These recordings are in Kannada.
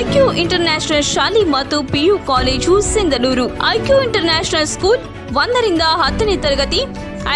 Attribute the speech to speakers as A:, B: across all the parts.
A: ಐಕ್ಯೂ ಇಂಟರ್ನ್ಯಾಷನಲ್ ಶಾಲೆ ಮತ್ತು PU college Sindhanur. IQ international school ಒಂದರಿಂದ ಹತ್ತನೇ ತರಗತಿ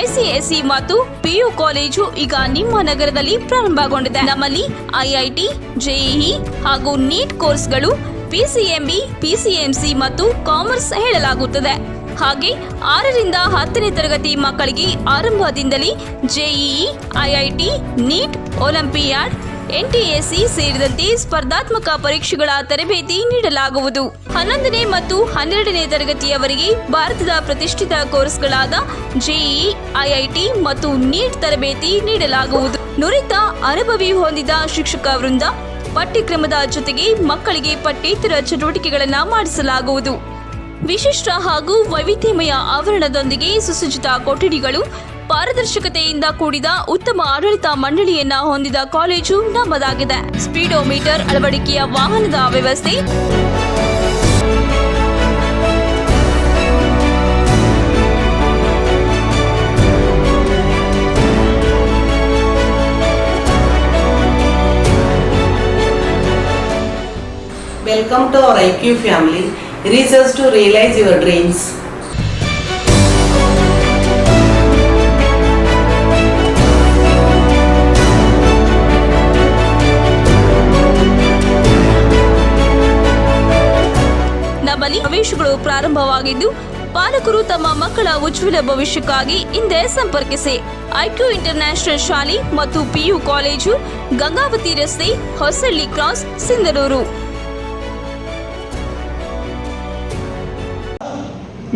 A: ಐಸಿಎಸ್ಇ ಮತ್ತು ಪಿಯು ಕಾಲೇಜು ಈಗ ನಿಮ್ಮ ನಗರದಲ್ಲಿ ಪ್ರಾರಂಭಗೊಂಡಿದೆ. ನಮ್ಮಲ್ಲಿ ಐಐಟಿ ಜೆಇಇ ಹಾಗೂ ನೀಟ್ ಕೋರ್ಸ್ಗಳು ಪಿಸಿಎಂಬಿ ಪಿಸಿಎಂಸಿ ಮತ್ತು ಕಾಮರ್ಸ್ ಹೇಳಲಾಗುತ್ತದೆ. ಹಾಗೆ ಆರರಿಂದ ಹತ್ತನೇ ತರಗತಿ ಮಕ್ಕಳಿಗೆ ಆರಂಭದಿಂದಲೇ JEE IIT NEET, olympiad NTSE ಸೇರಿದಂತೆ ಸ್ಪರ್ಧಾತ್ಮಕ ಪರೀಕ್ಷೆಗಳ ತರಬೇತಿ ನೀಡಲಾಗುವುದು. ಹನ್ನೊಂದನೇ ಮತ್ತು ಹನ್ನೆರಡನೇ ತರಗತಿಯವರೆಗೆ ಭಾರತದ ಪ್ರತಿಷ್ಠಿತ ಕೋರ್ಸ್ಗಳಾದ ಜೆಇಇ, ಐಐಟಿ ಮತ್ತು ನೀಟ್ ತರಬೇತಿ ನೀಡಲಾಗುವುದು. ನುರಿತ, ಅನುಭವಿ ಹೊಂದಿದ ಶಿಕ್ಷಕ ವೃಂದ ಪಠ್ಯಕ್ರಮದ ಜೊತೆಗೆ ಮಕ್ಕಳಿಗೆ ಪಠ್ಯೇತರ ಚಟುವಟಿಕೆಗಳನ್ನು ಮಾಡಿಸಲಾಗುವುದು. ವಿಶಿಷ್ಟ ಹಾಗೂ ವೈವಿಧ್ಯಮಯ ಆವರಣದೊಂದಿಗೆ ಸುಸಜ್ಜಿತ ಕೊಠಡಿಗಳು ಪಾರದರ್ಶಕತೆಯಿಂದ ಕೂಡಿದ ಉತ್ತಮ ಆಡಳಿತ ಮಂಡಳಿಯನ್ನ ಹೊಂದಿದ ಕಾಲೇಜು ನಮ್ಮದಾಗಿದೆ ಸ್ಪೀಡೋಮೀಟರ್ ಅಳವಡಿಕೆಯ ವಾಹನದ ವ್ಯವಸ್ಥೆ
B: Welcome to our IQ family. Research to realize your dreams.
A: ನಮ್ಮಲ್ಲಿ ಪ್ರವೇಶಗಳು ಪ್ರಾರಂಭವಾಗಿದ್ದು, ಪಾಲಕರು ತಮ್ಮ ಮಕ್ಕಳ ಉಜ್ವಲ ಭವಿಷ್ಯಕ್ಕಾಗಿ ಹಿಂದೆ ಸಂಪರ್ಕಿಸಿ. ಐಕ್ಯೂ ಇಂಟರ್ನ್ಯಾಷನಲ್ ಶಾಲೆ ಮತ್ತು ಪಿಯು ಕಾಲೇಜು, ಗಂಗಾವತಿ ರಸ್ತೆ, ಹೊಸಳ್ಳಿ ಕ್ರಾಸ್, ಸಿಂಧನೂರು.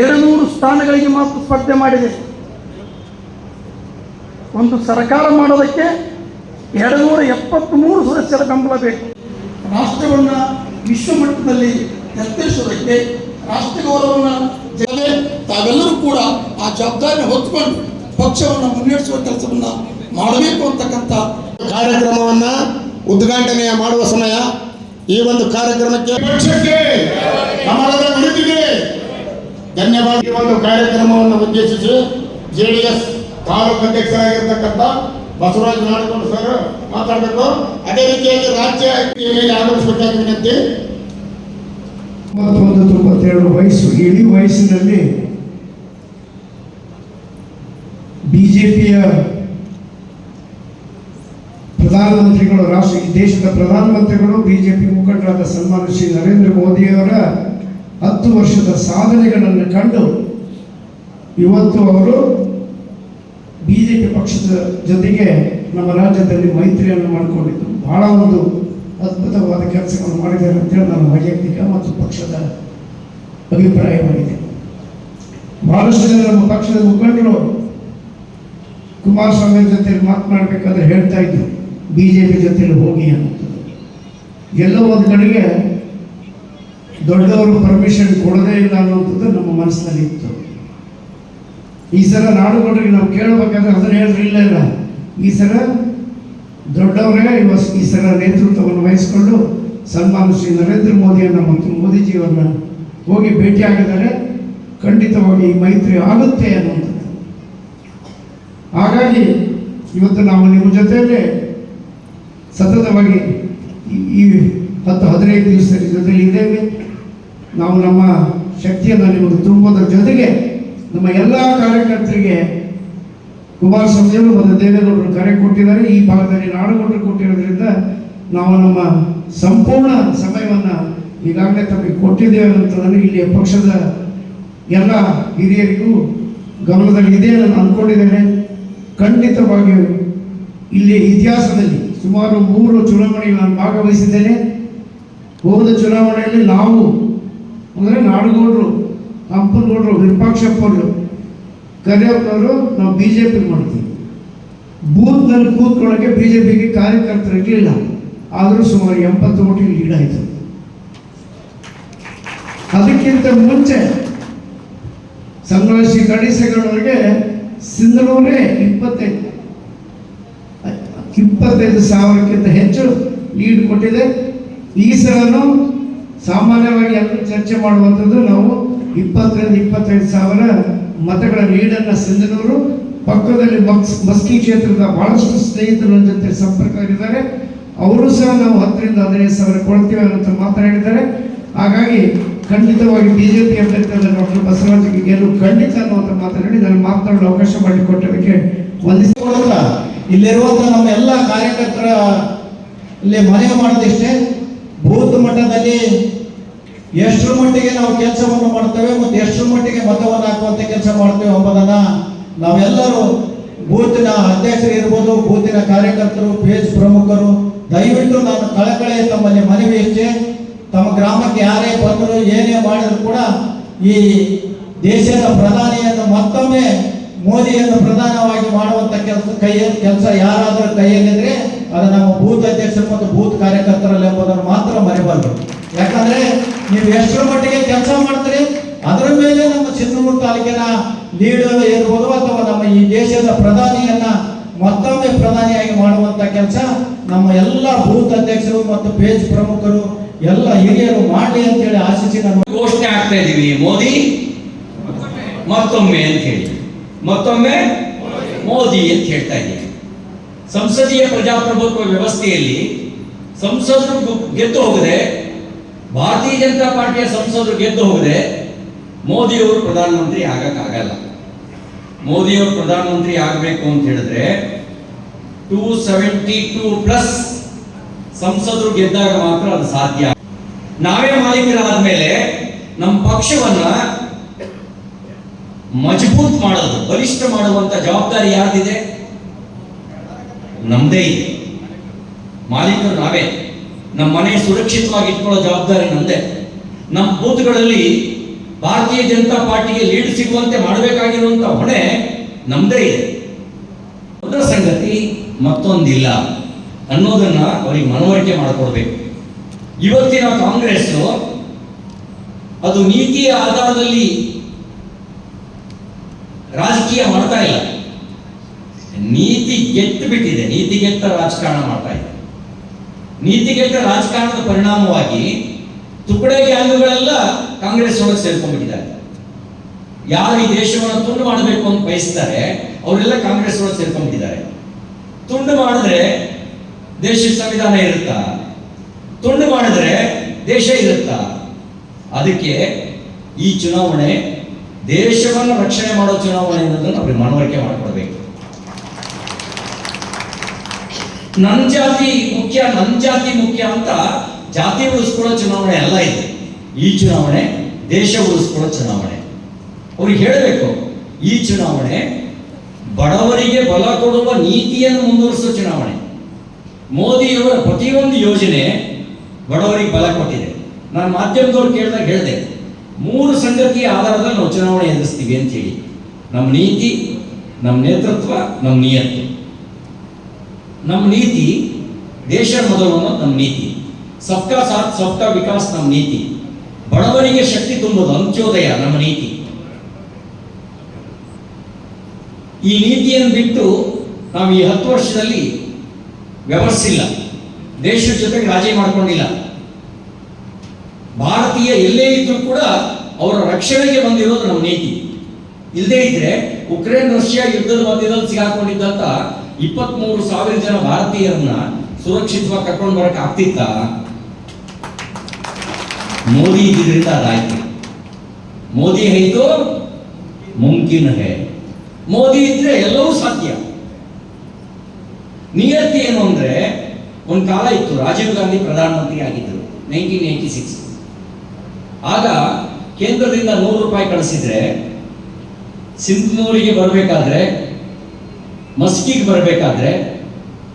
C: ಎರಡು ನೂರು ಸ್ಥಾನಗಳಿಗೆ ಮಾತ್ರ ಸ್ಪರ್ಧೆ ಮಾಡಿದೆ. ಒಂದು ಸರ್ಕಾರ ಮಾಡೋದಕ್ಕೆ ಎರಡು ನೂರ ಎಪ್ಪತ್ತ್ಮೂರು ಸದಸ್ಯರ ಬೆಂಬಲ ಬೇಕು. ರಾಷ್ಟ್ರವನ್ನು ವಿಶ್ವ ಮಟ್ಟದಲ್ಲಿ ಎತ್ತರಿಸೋದಕ್ಕೆ ರಾಷ್ಟ್ರ ಗೌರವವನ್ನು
D: ಜೊತೆ ತಾವೆಲ್ಲರೂ ಕೂಡ ಆ ಜವಾಬ್ದಾರಿನ ಹೊತ್ತುಕೊಂಡು ಪಕ್ಷವನ್ನು ಮುನ್ನಡೆಸುವ ಕೆಲಸವನ್ನ ಮಾಡಬೇಕು ಅಂತಕ್ಕಂಥ ಕಾರ್ಯಕ್ರಮವನ್ನ ಉದ್ಘಾಟನೆ ಮಾಡುವ ಸಮಯ. ಈ ಒಂದು ಕಾರ್ಯಕ್ರಮಕ್ಕೆ ಪಕ್ಷಕ್ಕೆ ಕಮಲದ ಗುರುತಿಗೆ ಧನ್ಯವಾದ. ಈ ಒಂದು ಕಾರ್ಯಕ್ರಮವನ್ನು ಉದ್ದೇಶಿಸಿ ಜೆ ಡಿ ಎಸ್ ತಾಲೂಕು ಅಧ್ಯಕ್ಷರಾಗಿರ್ತಕ್ಕಂಥ ಬಸವರಾಜ್ ನಾಡಗೌಡ ಸರ್ ಮಾತಾಡಬೇಕು. ಅದೇ ರೀತಿಯಾಗಿ ರಾಜ್ಯ ಮೇಲೆ ಆಗಮಿಸಬೇಕಾದ ವಿನಂತಿ.
E: ಮೂವತ್ತೊಂದು ತೊಂಬತ್ತೆರಡು ವಯಸ್ಸು ಇಳಿ ವಯಸ್ಸಿನಲ್ಲಿ ಬಿಜೆಪಿಯ ಪ್ರಧಾನಮಂತ್ರಿಗಳು, ರಾಷ್ಟ್ರ ದೇಶದ ಪ್ರಧಾನಮಂತ್ರಿಗಳು ಬಿಜೆಪಿ ಮುಖಂಡರಾದ ಸನ್ಮಾನ ಶ್ರೀ ನರೇಂದ್ರ ಮೋದಿಯವರ ಹತ್ತು ವರ್ಷದ ಸಾಧನೆಗಳನ್ನು ಕಂಡು ಇವತ್ತು ಅವರು ಬಿಜೆಪಿ ಪಕ್ಷದ ಜೊತೆಗೆ ನಮ್ಮ ರಾಜ್ಯದಲ್ಲಿ ಮೈತ್ರಿಯನ್ನು ಮಾಡಿಕೊಂಡಿದ್ದು. ಬಹಳ ಒಂದು ಅದ್ಭುತವಾದ ಕೆಲಸವನ್ನು ಮಾಡಿದ್ದಾರೆ ಅಂತೇಳಿ ನನ್ನ ವೈಯಕ್ತಿಕ ಮತ್ತು ಪಕ್ಷದ ಅಭಿಪ್ರಾಯವಾಗಿದೆ. ಬಹಳಷ್ಟು ಜನ ನಮ್ಮ ಪಕ್ಷದ ಮುಖಂಡರು ಕುಮಾರಸ್ವಾಮಿ ಜೊತೆ ಮಾತನಾಡಬೇಕಾದ್ರೆ ಹೇಳ್ತಾ ಇದ್ರು ಬಿ ಜೆ ಪಿ ಜೊತೆಲಿ ಹೋಗಿ ಅನ್ನೋದು ಎಲ್ಲೋ ಒಂದು ಕಡೆಗೆ ದೊಡ್ಡವರು ಪರ್ಮಿಷನ್ ಕೊಡೋದೇ ಇಲ್ಲ ಅನ್ನುವಂಥದ್ದು ನಮ್ಮ ಮನಸ್ಸಿನಲ್ಲಿ ಇತ್ತು. ಈ ಸಲ ನಾಡುಗೌಡರಿಗೆ ನಾವು ಕೇಳಬೇಕಾದ್ರೆ ಅದನ್ನು ಹೇಳಿದ್ರೆ ಇಲ್ಲ ಇಲ್ಲ. ಈ ಸಲ ದೊಡ್ಡವರೇ ಇವತ್ತು ಈ ಸಲ ನೇತೃತ್ವವನ್ನು ವಹಿಸಿಕೊಂಡು ಸನ್ಮಾನ ಶ್ರೀ ನರೇಂದ್ರ ಮೋದಿಯನ್ನು ಮತ್ತು ಮೋದಿಜಿಯವರನ್ನ ಹೋಗಿ ಭೇಟಿಯಾಗಿದ್ದಾರೆ. ಖಂಡಿತವಾಗಿ ಈ ಮೈತ್ರಿ ಆಗುತ್ತೆ ಅನ್ನುವಂಥದ್ದು. ಹಾಗಾಗಿ ಇವತ್ತು ನಾವು ನಿಮ್ಮ ಜೊತೆಯಲ್ಲೇ ಸತತವಾಗಿ ಈ- ಹತ್ತು ಹದಿನೈದು ದಿವಸದ ಜೊತೆಲಿ ಇದ್ದೇವೆ. ನಾವು ನಮ್ಮ ಶಕ್ತಿಯನ್ನು ನಿಮಗೆ ತುಂಬೋದ್ರ ಜೊತೆಗೆ ನಮ್ಮ ಎಲ್ಲ ಕಾರ್ಯಕರ್ತರಿಗೆ ಕುಮಾರಸ್ವಾಮಿಯವರು ಮತ್ತು ದೇವೇಗೌಡರು ಕರೆ ಕೊಟ್ಟಿದ್ದಾರೆ. ಈ ಭಾಗದಲ್ಲಿ ನಾಡುಗೌಡರು ಕೊಟ್ಟಿರೋದ್ರಿಂದ ನಾವು ನಮ್ಮ ಸಂಪೂರ್ಣ ಸಮಯವನ್ನು ಈಗಾಗಲೇ ತಮಗೆ ಕೊಟ್ಟಿದ್ದೇವೆ ಅನ್ನೋಂಥದ್ದನ್ನು ಇಲ್ಲಿಯ ಪಕ್ಷದ ಎಲ್ಲ ಹಿರಿಯರಿಗೂ ಗಮನದಲ್ಲಿ ಇದೆ ಅಂತ ನಾನು ಅಂದ್ಕೊಂಡಿದ್ದೇನೆ. ಖಂಡಿತವಾಗಿಯೂ ಇಲ್ಲಿ ಇತಿಹಾಸದಲ್ಲಿ ಸುಮಾರು ಮೂರು ಚುನಾವಣೆಗೆ ನಾನು ಭಾಗವಹಿಸಿದ್ದೇನೆ. ಹೋದ ಚುನಾವಣೆಯಲ್ಲಿ ನಾವು ಅಂದರೆ ನಾಡುಗೌಡರು ಹಂಪನಗೌಡರು ವಿರೂಪಾಕ್ಷಪ್ಪವರು ಕರಿಯಪ್ಪನವರು ನಾವು ಬಿ ಜೆ ಪಿ ಮಾಡ್ತೀವಿ. ಬೂತ್ನಲ್ಲಿ ಕೂತ್ಕೊಳ್ಳೋಕ್ಕೆ ಬಿ ಜೆ ಪಿಗೆ ಕಾರ್ಯಕರ್ತರು ಇರಲಿಲ್ಲ. ಆದರೂ ಸುಮಾರು ಎಂಬತ್ತು ಕೋಟಿ ಲೀಡ್ ಆಯಿತು. ಅದಕ್ಕಿಂತ ಮುಂಚೆ ಸಂಗ್ರಹಿಸಿ ಸಿಂಧನವರೇ ಸಿಂಧನೂರೇ ಇಪ್ಪತ್ತೈದು ಇಪ್ಪತ್ತೈದು ಸಾವಿರಕ್ಕಿಂತ ಹೆಚ್ಚು ಲೀಡ್ ಕೊಟ್ಟಿದೆ. ಈ ಸಲನು ಸಾಮಾನ್ಯವಾಗಿ ಎಲ್ಲರೂ ಚರ್ಚೆ ಮಾಡುವಂಥದ್ದು ನಾವು ಇಪ್ಪತ್ತರಿಂದ ಇಪ್ಪತ್ತೈದು ಸಾವಿರ ಮತಗಳ ಲೀಡರ್ನ ಸಿಂಧನೂರು, ಪಕ್ಕದಲ್ಲಿ ಮಕ್ಸ್, ಮಸ್ಕಿ ಕ್ಷೇತ್ರದ ಬಹಳಷ್ಟು ಸ್ನೇಹಿತರ ಜೊತೆ ಜೊತೆ ಸಂಪರ್ಕದಲ್ಲಿದ್ದಾರೆ. ಅವರು ಸಹ ನಾವು ಹತ್ತರಿಂದ ಹದಿನೈದು ಸಾವಿರ ಕೊಡ್ತೀವಿ ಅಂತ ಮಾತನಾಡಿದ್ದಾರೆ. ಹಾಗಾಗಿ ಖಂಡಿತವಾಗಿ ಬಿಜೆಪಿ ಅಭ್ಯರ್ಥಿಯಾದ ಡಾಕ್ಟರ್ ಬಸವರಾಜ ಗೆಲುವು ಖಂಡಿತ ಅನ್ನುವಂಥ ಮಾತನಾಡಿ ನಾನು ಮಾತನಾಡಲು ಅವಕಾಶ ಮಾಡಿಕೊಟ್ಟದಕ್ಕೆ
F: ವಂದಿಸಿಕೊಳ್ಳುತ್ತ ಇಲ್ಲಿರುವಂಥ ನಮ್ಮ ಎಲ್ಲ ಕಾರ್ಯಕರ್ತರ, ಇಲ್ಲಿ ಮನವಿ ಮಾಡೋದಿಷ್ಟೇ? ಬೂತ್ ಮಟ್ಟದಲ್ಲಿ ಎಷ್ಟರ ಮಟ್ಟಿಗೆ ನಾವು ಕೆಲಸವನ್ನು ಮಾಡ್ತೇವೆ ಮತ್ತು ಎಷ್ಟರ ಮಟ್ಟಿಗೆ ಮತವನ್ನು ಹಾಕುವಂತ ಕೆಲಸ ಮಾಡ್ತೇವೆ ಎಂಬುದನ್ನ ನಾವೆಲ್ಲರೂ ಬೂತಿನ ಅಧ್ಯಕ್ಷರು ಇರ್ಬೋದು, ಬೂತಿನ ಕಾರ್ಯಕರ್ತರು, ಪೇಜ್ ಪ್ರಮುಖರು, ದಯವಿಟ್ಟು ನಾನು ಕಳಕಳೆ ತಮ್ಮಲ್ಲಿ ಮನವಿ ಇಷ್ಟೇ. ತಮ್ಮ ಗ್ರಾಮಕ್ಕೆ ಯಾರೇ ಬಂದರು ಏನೇ ಮಾಡಿದರೂ ಕೂಡ ಈ ದೇಶದ ಪ್ರಧಾನಿಯನ್ನು ಮತ್ತೊಮ್ಮೆ ಮೋದಿಯನ್ನು ಪ್ರಧಾನವಾಗಿ ಮಾಡುವಂತ ಕೆಲಸ ಕೈಯಲ್ಲಿ ಕೆಲಸ ಯಾರಾದರೂ ಕೈಯಲ್ಲಿದ್ರೆ ಅದು ನಮ್ಮ ಬೂತ್ ಅಧ್ಯಕ್ಷರು ಮತ್ತು ಬೂತ್ ಕಾರ್ಯಕರ್ತರಲ್ಲಿ ಎಂಬುದನ್ನು ಮಾತ್ರ ಮರೆಬಾರ್ದು. ಯಾಕಂದ್ರೆ ನೀವು ಎಷ್ಟರ ಮಟ್ಟಿಗೆ ಕೆಲಸ ಮಾಡ್ತೀರಿ, ಅದರ ಮೇಲೆ ನಮ್ಮ ಚಿತ್ರದುರ್ಗ ತಾಲೂಕಿನ ಲೀಡರ್ ಇರ್ಬೋದು ಅಥವಾ ನಮ್ಮ ಈ ದೇಶದ ಪ್ರಧಾನಿಯನ್ನ ಮತ್ತೊಮ್ಮೆ ಪ್ರಧಾನಿಯಾಗಿ ಮಾಡುವಂತ ಕೆಲಸ ನಮ್ಮ ಎಲ್ಲ ಬೂತ್ ಅಧ್ಯಕ್ಷರು ಮತ್ತು ಪೇಜ್ ಪ್ರಮುಖರು, ಎಲ್ಲ ಹಿರಿಯರು ಮಾಡಲಿ ಅಂತೇಳಿ ಆಶಿಸಿ ನಾನು
G: ಘೋಷಣೆ ಆಗ್ತಾ ಇದೀವಿ ಮೋದಿ, ಮತ್ತೊಮ್ಮೆ ಅಂತ ಹೇಳಿ. ಮತ್ತೊಮ್ಮೆ ಮೋದಿ ಅಂತ ಹೇಳ್ತಾ ಇದ್ದೀವಿ. ಸಂಸದೀಯ ಪ್ರಜಾಪ್ರಭುತ್ವ ವ್ಯವಸ್ಥೆಯಲ್ಲಿ ಸಂಸದರು ಗೆದ್ದು ಹೋಗದೆ ಭಾರತೀಯ ಜನತಾ ಪಾರ್ಟಿಯ ಸಂಸದರು ಗೆದ್ದು ಹೋಗದೆ ಮೋದಿಯವರು ಪ್ರಧಾನಮಂತ್ರಿ ಆಗಕ್ಕಾಗಲ್ಲ. ಮೋದಿಯವರು ಪ್ರಧಾನಮಂತ್ರಿ ಆಗಬೇಕು ಅಂತ ಹೇಳಿದ್ರೆ ಟೂ ಸೆವೆಂಟಿ ಟೂ ಪ್ಲಸ್ ಸಂಸದರು ಗೆದ್ದಾಗ ಮಾತ್ರ ಅದು ಸಾಧ್ಯ. ನಾವೇ ಮಾಲೀಕರಾದ್ಮೇಲೆ ನಮ್ಮ ಪಕ್ಷವನ್ನ ಮಜಬೂತ್ ಮಾಡೋದು, ಬಲಿಷ್ಠ ಮಾಡುವಂತ ಜವಾಬ್ದಾರಿ ಯಾರ್ದಿದೆ? ನಮ್ದೇ ಇದೆ. ಮಾಲೀಕರು ನಾವೇ. ನಮ್ಮ ಮನೆ ಸುರಕ್ಷಿತವಾಗಿ ಇಟ್ಕೊಳ್ಳೋ ಜವಾಬ್ದಾರಿ ನಂದೇ ನಮ್ಮ ಬೂತ್ಗಳಲ್ಲಿ ಭಾರತೀಯ ಜನತಾ ಪಾರ್ಟಿಗೆ ಲೀಡ್ ಸಿಗುವಂತೆ ಮಾಡಬೇಕಾಗಿರುವಂತ ಹೊಣೆ ನಮ್ದೇ ಇದೆ. ಮೊದಲ ಸಂಗತಿ ಮತ್ತೊಂದಿಲ್ಲ ಅನ್ನೋದನ್ನ ಅವರಿಗೆ ಮನವರಿಕೆ ಮಾಡಿಕೊಡ್ಬೇಕು. ಇವತ್ತಿನ ಕಾಂಗ್ರೆಸ್ ಅದು ನೀತಿಯ ಆಧಾರದಲ್ಲಿ ರಾಜಕೀಯ ಮಾಡ್ತಾ ಇಲ್ಲ. ನೀತಿ ಗೆಟ್ಟು ಬಿಟ್ಟಿದೆ ನೀತಿ ಗೆತ್ತ ರಾಜಕಾರಣ ಮಾಡ್ತಾ ಇದೆ. ನೀತಿಗೆಟ್ಟ ರಾಜಕಾರಣದ ಪರಿಣಾಮವಾಗಿ ತುಕಡೆ ಗ್ಯಾಂಗ್ಗಳೆಲ್ಲ ಕಾಂಗ್ರೆಸ್ ಒಳಗೆ ಸೇರ್ಕೊಂಡ್ಬಿಟ್ಟಿದ್ದಾರೆ. ಯಾರು ಈ ದೇಶವನ್ನು ತುಂಡು ಮಾಡಬೇಕು ಅಂತ ಬಯಸ್ತಾರೆ, ಅವರೆಲ್ಲ ಕಾಂಗ್ರೆಸ್ ಒಳಗೆ ಸೇರ್ಕೊಂಡ್ಬಿಟ್ಟಿದ್ದಾರೆ. ತುಂಡು ಮಾಡಿದ್ರೆ ದೇಶದ ಸಂವಿಧಾನ ಇರುತ್ತಾ? ತುಂಡು ಮಾಡಿದ್ರೆ ದೇಶ ಇರುತ್ತಾ? ಅದಕ್ಕೆ ಈ ಚುನಾವಣೆ ದೇಶವನ್ನು ರಕ್ಷಣೆ ಮಾಡೋ ಚುನಾವಣೆ ಅನ್ನೋದನ್ನು ಅವ್ರಿಗೆ ಮನವರಿಕೆ ಮಾಡಿಕೊಡ್ಬೇಕು. ನನ್ನ ಜಾತಿ ಮುಖ್ಯ ನನ್ನ ಜಾತಿ ಮುಖ್ಯ ಅಂತ ಜಾತಿ ಉಳಿಸ್ಕೊಳ್ಳೋ ಚುನಾವಣೆ ಅಲ್ಲ ಇದೆ. ಈ ಚುನಾವಣೆ ದೇಶ ಉಳಿಸ್ಕೊಳ್ಳೋ ಚುನಾವಣೆ. ಅವ್ರಿಗೆ ಹೇಳಬೇಕು, ಈ ಚುನಾವಣೆ ಬಡವರಿಗೆ ಬಲ ಕೊಡುವ ನೀತಿಯನ್ನು ಮುಂದುವರಿಸೋ ಚುನಾವಣೆ. ಮೋದಿಯವರ ಪ್ರತಿಯೊಂದು ಯೋಜನೆ ಬಡವರಿಗೆ ಬಲ ಕೊಟ್ಟಿದೆ. ನಾನು ಮಾಧ್ಯಮದವ್ರು ಕೇಳಿದಾಗ ಹೇಳಿದೆ, ಮೂರು ಸಂಗತಿಯ ಆಧಾರದಲ್ಲಿ ನಾವು ಚುನಾವಣೆ ಎದುರಿಸ್ತೀವಿ ಅಂತ ಹೇಳಿ. ನಮ್ಮ ನೀತಿ, ನಮ್ಮ ನೇತೃತ್ವ, ನಮ್ಮ ನಿಯತ್ತು. ನಮ್ಮ ನೀತಿ ದೇಶ ಮೊದಲು ಅನ್ನೋದು ನಮ್ಮ ನೀತಿ. ಸಬ್ಕಾ ಸಾಥ್, ಸಬ್ಕಾ ವಿಕಾಸ್ ನಮ್ಮ ನೀತಿ. ಬಡವರಿಗೆ ಶಕ್ತಿ ತುಂಬುವುದು ಅಂತ್ಯೋದಯ ನಮ್ಮ ನೀತಿ. ಈ ನೀತಿಯನ್ನು ಬಿಟ್ಟು ನಾವು ಈ ಹತ್ತು ವರ್ಷದಲ್ಲಿ ವ್ಯವಹರಿಸಿಲ್ಲ. ದೇಶದ ಜೊತೆಗೆ ರಾಜಿ ಮಾಡ್ಕೊಂಡಿಲ್ಲ. ಭಾರತೀಯ ಎಲ್ಲೇ ಇದ್ದರೂ ಕೂಡ ಅವರ ರಕ್ಷಣೆಗೆ ಬಂದಿರೋದು ನಮ್ಮ ನೀತಿ. ಇಲ್ಲದೇ ಇದ್ರೆ ಉಕ್ರೇನ್, ರಷ್ಯಾ ಯುದ್ಧದ ಮಧ್ಯದಲ್ಲಿ ಸಿಗಾಕೊಂಡಿದ್ದಂತ ಇಪ್ಪತ್ಮೂರು ಸಾವಿರ ಜನ ಭಾರತೀಯರನ್ನ ಸುರಕ್ಷಿತವಾಗಿ ಕರ್ಕೊಂಡು ಬರಕ್ ಆಗ್ತಿತ್ತ? ಮೋದಿ ಇದರಿಂದ ಅದಾಯ್ತು. ಮೋದಿ ಹೇಯ್ತು ಮುಂಕಿನ ಹೇ. ಮೋದಿ ಇದ್ರೆ ಎಲ್ಲವೂ ಸಾಧ್ಯ. ನಿಯತ್ತಿ ಏನು ಅಂದ್ರೆ, ಒಂದು ಕಾಲ ಇತ್ತು, ರಾಜೀವ್ ಗಾಂಧಿ ಪ್ರಧಾನಮಂತ್ರಿ ಆಗಿದ್ದರು, ನೈನ್ಟೀನ್ ಏಯ್ಟಿ ಸಿಕ್ಸ್. ಆಗ ಕೇಂದ್ರದಿಂದ ನೂರು ರೂಪಾಯಿ ಕಳಿಸಿದ್ರೆ ಸಿಂಧನೂರಿಗೆ ಬರಬೇಕಾದ್ರೆ ಮಸ್ಕಿಗೆ ಬರಬೇಕಾದ್ರೆ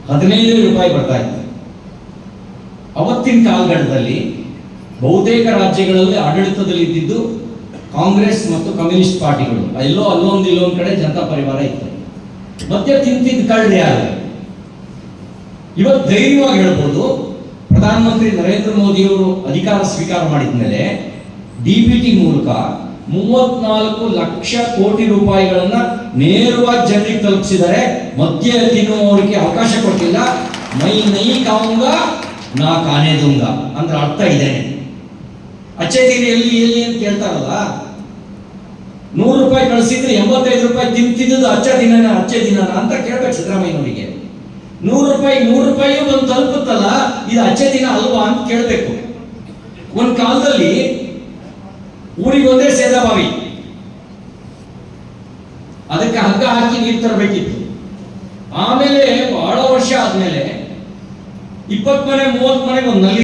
G: ಹದಿನೈದು ರೂಪಾಯಿ ಬರ್ತಾ ಇತ್ತು. ಅವತ್ತಿನ ಕಾಲಘಟ್ಟದಲ್ಲಿ ಬಹುತೇಕ ರಾಜ್ಯಗಳಲ್ಲಿ ಆಡಳಿತದಲ್ಲಿ ಇದ್ದಿದ್ದು ಕಾಂಗ್ರೆಸ್ ಮತ್ತು ಕಮ್ಯುನಿಸ್ಟ್ ಪಾರ್ಟಿಗಳು. ಎಲ್ಲೋ ಅಲ್ಲೊಂದು ಇಲ್ಲೊಂದು ಕಡೆ ಜನತಾ ಪರಿವಾರ ಇತ್ತು. ಮತ್ತೆ ತಿಂತಿದ್ದ ಕಳ್ಳಿ ಯಾರು? ಇವತ್ತು ಧೈರ್ಯವಾಗಿ ಹೇಳ್ಬೋದು, ಪ್ರಧಾನಮಂತ್ರಿ ನರೇಂದ್ರ ಮೋದಿಯವರು ಅಧಿಕಾರ ಸ್ವೀಕಾರ ಮಾಡಿದ ಮೇಲೆ ಡಿ ಟಿ ಮೂಲಕ ಮೂವತ್ನಾಲ್ಕು ಲಕ್ಷ ಕೋಟಿ ರೂಪಾಯಿಗಳನ್ನ ನೇರವಾಗಿ ಜನರಿಗೆ ತಲುಪಿಸಿದರೆ ಮಧ್ಯ ತಿನ್ನುವವರಿಗೆ ಅವಕಾಶ ಕೊಟ್ಟಿಲ್ಲ. ಮೈ ನೈ ಕಾಂಗ ನಾ ಕಾನೆ ದುಂಗ ಅಂದ್ರೆ ಅರ್ಥ ಇದೆ. ಅಚ್ಚೆ ದಿನ ಎಲ್ಲಿ ಎಲ್ಲಿ ಅಂತ ಕೇಳ್ತಾರಲ್ಲ? ನೂರು ರೂಪಾಯಿ ಕಳಿಸಿದ್ರೆ ಎಂಬತ್ತೈದು ರೂಪಾಯಿ ತಿಂತಿದ್ದು ಅಚ್ಚ ದಿನನ, ಅಚ್ಚೆ ದಿನನ ಅಂತ ಕೇಳ್ಬೇಕು ಸಿದ್ದರಾಮಯ್ಯನವರಿಗೆ. ನೂರು ರೂಪಾಯಿ ನೂರು ರೂಪಾಯಿ ಬಂದು ತಲುಪುತ್ತಲ್ಲ, ಇದು ಅಚ್ಚೆ ದಿನ ಅಲ್ವಾ ಅಂತ ಕೇಳಬೇಕು. ಒಂದು ಕಾಲದಲ್ಲಿ ಊರಿಗೆ ಒಂದೇ ಸೇದಾ ಬಾವಿ. ಅದಕ್ಕೆ ಹಗ್ಗ ಹಾಕಿ ನೀರು ತರಬೇಕಿತ್ತು. ಆಮೇಲೆ ಬಹಳ ವರ್ಷ ಆದ್ಮೇಲೆ ಇಪ್ಪತ್ ಮನೆ ಮೂವತ್ ಮನೆಗೆ ಒಂದು